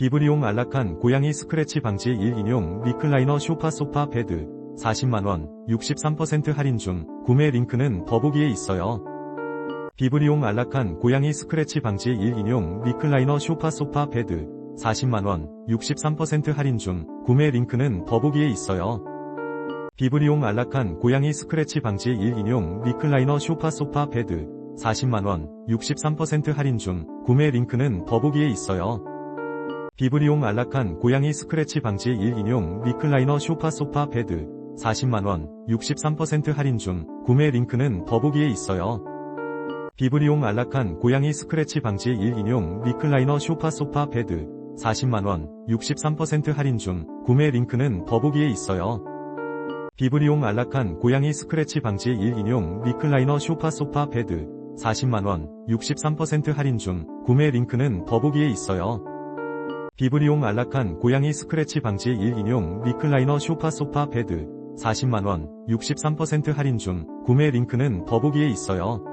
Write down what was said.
비브리용 안락한 고양이 스크래치 방지 1 인용 리클라이너 쇼파 소파 베드 40만원 63% 할인 중 구매 링크는 더보기에 있어요. 비브리용 안락한 고양이 스크래치 방지 1 인용 리클라이너 쇼파 소파 베드 40만원 63% 할인 중 구매 링크는 더보기에 있어요. 비브리용 안락한 고양이 스크래치 방지 1 인용 리클라이너 쇼파 소파 베드 40만원 63% 할인 중 구매 링크는 더보기에 있어요. 비브리용 안락한 고양이 스크래치 방지 1 인용 리클라이너 쇼파 소파 베드 40만원 63% 할인 중 구매 링크는 더보기에 있어요. 비브리용 안락한 고양이 스크래치 방지 1 인용 리클라이너 쇼파 소파 베드 40만원 63% 할인 중 구매 링크는 더보기에 있어요. 비브리용 안락한 고양이 스크래치 방지 1 인용 리클라이너 쇼파 소파 베드 40만원 63% 할인 중 구매 링크는 더보기에 있어요. 비브리용 안락한 고양이 스크래치 방지 1 인용 리클라이너 쇼파 소파 베드 40만원 63% 할인 중 구매 링크는 더보기에 있어요.